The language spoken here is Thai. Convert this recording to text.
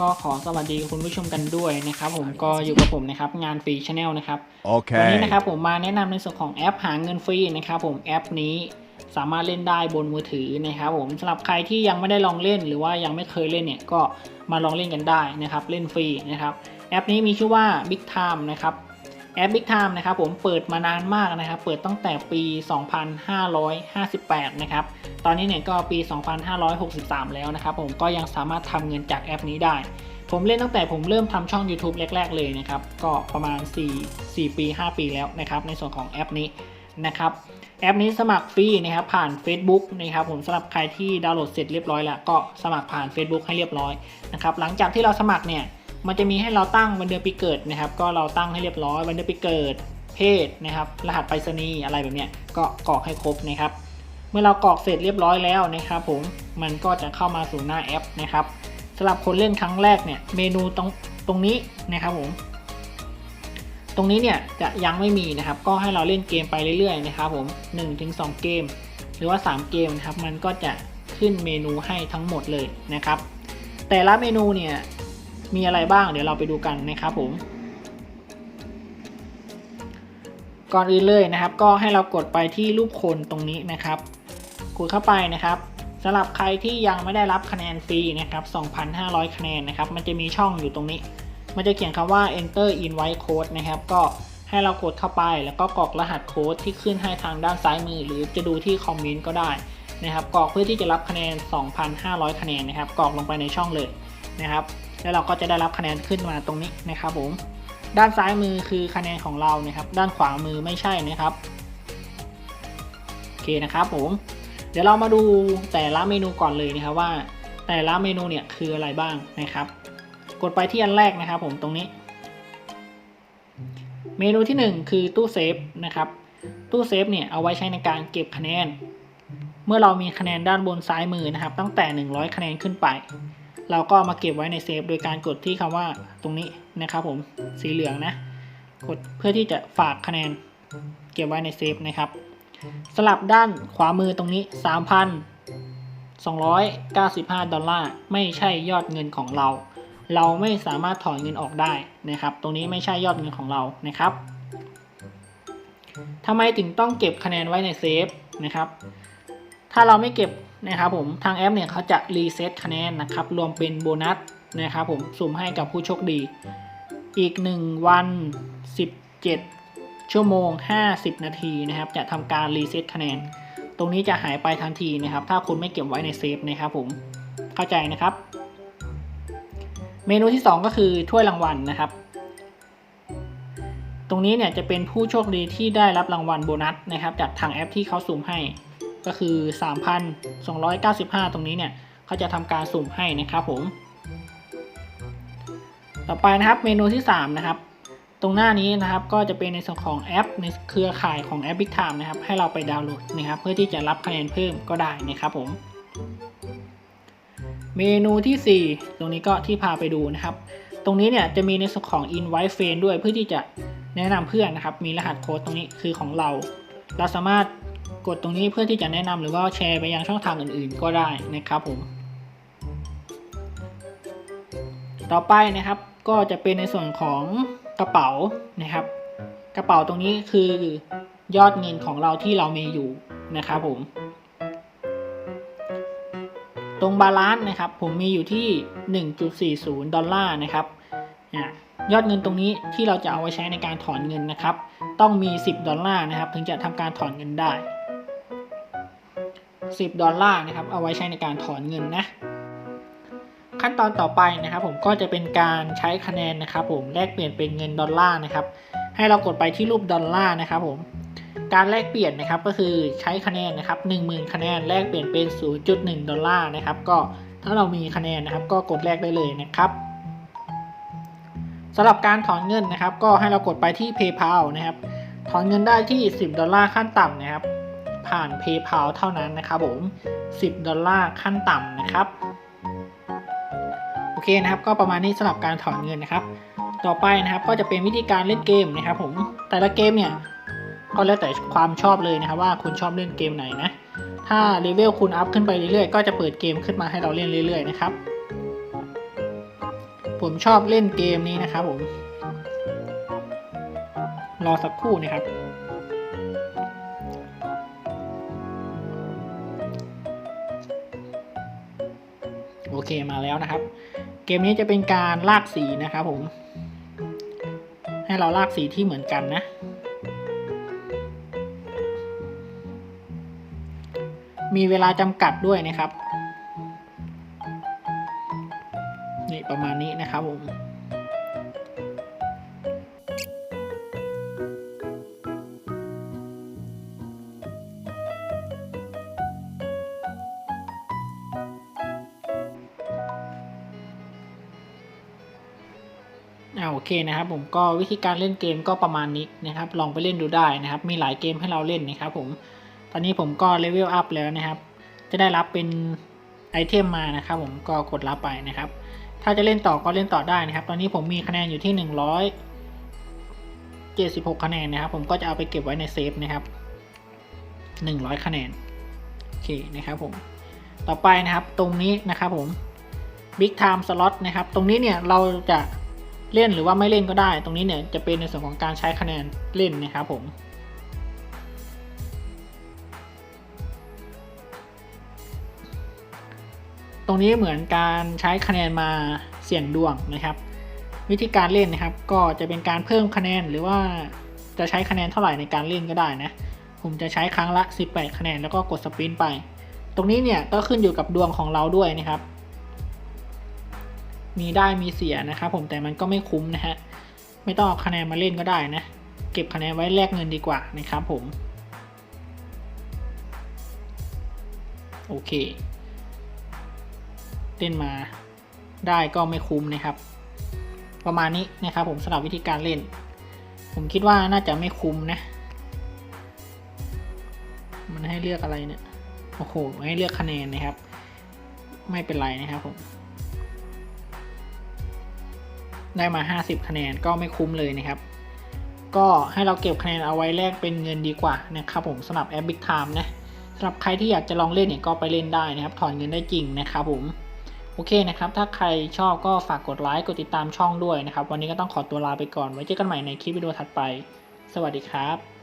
ก็ขอสวัสดีคุณผู้ชมกันด้วยนะครับผมก็อยู่กับผมนะครับงานฟรีชาแนลนะครับวันนี้ Okay. นะครับผมมาแนะนำในส่วนของแอปหาเงินฟรีนะครับผมแอปนี้สามารถเล่นได้บนมือถือนะครับผมสำหรับใครที่ยังไม่ได้ลองเล่นหรือว่ายังไม่เคยเล่นเนี่ยก็มาลองเล่นกันได้นะครับเล่นฟรีนะครับแอปนี้มีชื่อว่า Big Time นะครับ แอป Big Time นะครับผมเปิดมานานมากนะครับ เปิดตั้งแต่ปี 2558 นะครับ ตอนนี้เนี่ยก็ปี 2563 แล้วนะครับผมก็ยังสามารถทำเงินจากแอปนี้ได้ ผมเล่นตั้งแต่ผมเริ่มทำช่อง YouTube แรก ๆ เลยนะครับ ก็ประมาณ 4 4 ปี 5 ปีแล้วนะครับ ในส่วนของแอปนี้นะครับแอปนี้สมัครฟรีนะครับผ่าน Facebook นะครับผมสำหรับใครที่ดาวน์โหลดเสร็จเรียบร้อยแล้วก็สมัครผ่าน Facebook ให้เรียบร้อยนะครับหลังจากที่เราสมัครเนี่ย มันจะมีให้เราตั้งวันเดือนปีเกิดนะครับ ก็เราตั้งให้เรียบร้อยวันเดือนปีเกิด เพศนะครับ รหัสไปรษณีย์อะไรแบบเนี้ยก็กรอกให้ครบนะครับ เมื่อเรากรอกเสร็จเรียบร้อยแล้วนะครับผมมันก็จะเข้ามาสู่หน้าแอปนะครับสำหรับคนเล่นครั้งแรกเนี่ยเมนูตรงตรงนี้นะครับผมตรงนี้เนี่ยจะยังไม่มีนะครับ ก็ให้เราเล่นเกมไปเรื่อยๆนะครับผม1-2 เกม หรือว่า 3 เกมนะครับ มันก็จะขึ้นเมนูให้ทั้งหมดเลยนะครับ แต่ละเมนูเนี่ย มีอะไรบ้างเดี๋ยวเราไปดูกันนะครับผม ก่อนอื่นเลยนะครับ ก็ให้เรากดไปที่รูปคนตรงนี้นะครับกดเข้าไปนะครับสำหรับใครที่ยังไม่ได้รับคะแนนฟรีนะครับ 2,500 คะแนนนะครับ มันจะมีช่องอยู่ตรงนี้ มันจะเขียนคำว่า enter invite code นะครับ ก็ให้เรากดเข้าไป แล้วก็กรอกรหัสโค้ดที่ขึ้นให้ทางด้านซ้ายมือ หรือจะดูที่คอมเมนต์ก็ได้นะครับ กรอกเพื่อที่จะรับคะแนน 2,500 คะแนนนะครับ กรอกลงไปในช่องเลยนะครับ แล้วเราก็จะได้รับคะแนนขึ้นมาตรงนี้นะครับผม ด้านซ้ายมือคือคะแนนของเรานะครับ ด้านขวามือไม่ใช่นะครับโอเคนะครับผม เดี๋ยวเรามาดูแต่ละเมนูก่อนเลยนะครับว่า แต่ละเมนูเนี่ยคืออะไรบ้างนะครับ กดไปที่อันแรกนะครับ ผมตรงนี้ เมนูที่ 1 คือตู้เซฟนะครับ ตู้เซฟเนี่ยเอาไว้ใช้ในการเก็บคะแนน เมื่อเรามีคะแนนด้านบนซ้ายมือนะครับ ตั้งแต่ 100 คะแนนขึ้นไป เราก็มาเก็บไว้ในเซฟโดยการกดที่คำว่าตรงนี้นะครับผมสีเหลืองนะกดเพื่อที่จะฝากคะแนนเก็บไว้ในเซฟนะครับ สลับด้านขวามือตรงนี้ 3,295 ดอลลาร์ไม่ใช่ยอดเงินของเรา เราไม่สามารถถอนเงินออกได้นะครับ ตรงนี้ไม่ใช่ยอดเงินของเรานะครับทำไมถึงต้องเก็บคะแนนไว้ในเซฟนะครับ ถ้าเราไม่เก็บ นะครับผมทางแอปเนี่ยเขาจะรีเซ็ตคะแนนนะครับรวมเป็นโบนัสนะครับผมสุ่มให้กับผู้โชคดี อีก 1 วัน 17 ชั่วโมง 50 นาทีนะครับจะทำการรีเซ็ตคะแนน ตรงนี้จะหายไปทันทีนะครับถ้าคุณไม่เก็บไว้ในเซฟนะครับผมเข้าใจนะครับ เมนูที่ 2 ก็คือถ้วยรางวัลนะครับตรงนี้เนี่ยจะเป็นผู้โชคดีที่ได้รับรางวัลโบนัสนะครับจากทางแอปที่เขาสุ่มให้ ก็คือ 3,295 ตรงนี้เนี่ยเขาจะทำการสุ่มให้นะครับผม ต่อไปนะครับเมนูที่ 3 นะครับ ตรงหน้านี้นะครับก็จะเป็นในส่วนของแอปในเครือข่ายของแอป Big Time นะครับ ให้เราไปดาวน์โหลดนะครับ เพื่อที่จะรับคะแนนเพิ่มก็ได้นะครับผม เมนูที่ 4 ตรงนี้ก็ที่พาไปดูนะครับ ตรงนี้เนี่ยจะมีในส่วนของ invite friend ด้วยเพื่อที่จะแนะนำเพื่อนนะครับ มีรหัสโค้ดตรงนี้คือของเรา เราสามารถ กดตรงนี้เพื่อที่จะแนะนำหรือว่าแชร์ไปยังช่องทางอื่นๆ ก็ได้นะครับผม ต่อไปนะครับก็จะเป็นในส่วนของกระเป๋านะครับ กระเป๋าตรงนี้คือยอดเงินของเราที่เรามีอยู่นะครับผมตรงบาลานซ์นะครับผมมีอยู่ที่ 1.40 ดอลลาร์นะครับยอดเงินตรงนี้ที่เราจะเอาไว้ใช้ในการถอนเงินนะครับ ต้องมี 10 ดอลลาร์นะครับ ถึงจะทำการถอนเงินได้ 10 ดอลลาร์นะครับ เอาไว้ใช้ในการถอนเงินนะ ขั้นตอนต่อไปนะครับผมก็จะเป็นการใช้คะแนนนะครับ ผมแลกเปลี่ยนเป็นเงินดอลลาร์นะครับ ให้เรากดไปที่รูปดอลลาร์นะครับผมการแลกเปลี่ยนนะครับก็คือใช้คะแนนนะครับ10,000 คะแนนแลกเปลี่ยนเป็น 0.1 ดอลลาร์นะครับ ก็ถ้าเรามีคะแนนนะครับ ก็กดแลกได้เลยนะครับสำหรับการถอนเงินนะครับ ก็ให้เรากดไปที่ PayPal นะครับ ถอนเงินได้ที่ 10 ดอลลาร์ขั้นต่ำนะครับ ผ่าน PayPal เท่านั้นนะครับผม 10 ดอลลาร์ขั้นต่ำนะครับ โอเคนะครับก็ประมาณนี้สำหรับการถอนเงินนะครับ ต่อไปนะครับก็จะเป็นวิธีการเล่นเกมนะครับผมแต่ละเกมเนี่ยก็แล้วแต่ความชอบเลยนะครับว่าคุณชอบเล่นเกมไหนนะ ถ้าเลเวลคุณอัพขึ้นไปเรื่อยๆ ก็จะเปิดเกมขึ้นมาให้เราเล่นเรื่อยๆนะครับ ผมชอบเล่นเกมนี้นะครับผม รอสักครู่นะครับ เคมาแล้วนะครับ เกมนี้จะเป็นการลากสีนะครับผม ให้เราลากสีที่เหมือนกันนะมีเวลาจำกัดด้วยนะครับ นี่ประมาณนี้นะครับผม โอเคนะครับผมก็วิธีการเล่นเกมก็ประมาณนี้นะครับ ลองไปเล่นดูได้นะครับ มีหลายเกมให้เราเล่นนะครับผมตอนนี้ผมก็เลเวลอัพแล้วนะครับ จะได้รับเป็นไอเทมมานะครับ ผมก็กดรับไปนะครับ ถ้าจะเล่นต่อก็เล่นต่อได้นะครับ ตอนนี้ผมมีคะแนนอยู่ที่หนึ่งร้อยเจ็ดสิบหกคะแนนนะครับ ผมก็จะเอาไปเก็บไว้ในเซฟนะครับหนึ่งร้อยคะแนนโอเคนะครับผมต่อไปนะครับตรงนี้นะครับผม Big Time Slot นะครับ ตรงนี้เนี่ยเราจะ เล่นหรือว่าไม่เล่นก็ได้ ตรงนี้เนี่ยจะเป็นในส่วนของการใช้คะแนนเล่นนะครับผมตรงนี้เหมือนการใช้คะแนนมาเสี่ยงดวงนะครับ วิธีการเล่นนะครับ ก็จะเป็นการเพิ่มคะแนนหรือว่าจะใช้คะแนนเท่าไหร่ในการเล่นก็ได้นะผมจะใช้ครั้งละ 18 คะแนนแล้วก็กดสปินไป ตรงนี้เนี่ยก็ขึ้นอยู่กับดวงของเราด้วยนะครับ มีได้มีเสียนะครับผมแต่มันก็ไม่คุ้มนะฮะไม่ต้องเอาคะแนนมาเล่นก็ได้นะ เก็บคะแนนไว้แลกเงินดีกว่านะครับผม โอเค เล่นมาได้ก็ไม่คุ้มนะครับ ประมาณนี้นะครับผมสำหรับวิธีการเล่น ผมคิดว่าน่าจะไม่คุ้มนะ มันให้เลือกอะไรเนี่ยโอ้โหให้เลือกคะแนนนะครับ ไม่เป็นไรนะครับผม ได้มา 50 คะแนนก็ไม่คุ้มเลยนะครับ ก็ให้เราเก็บคะแนนเอาไว้แลกเป็นเงินดีกว่านะครับผมสำหรับแอป Big Time นะสำหรับใครที่อยากจะลองเล่นเนี่ยก็ไปเล่นได้นะครับ ถอนเงินได้จริงนะครับผมโอเคนะครับ ถ้าใครชอบก็ฝากกดไลค์กดติดตามช่องด้วยนะครับ วันนี้ก็ต้องขอตัวลาไปก่อน ไว้เจอกันใหม่ในคลิปวิดีโอถัดไป สวัสดีครับ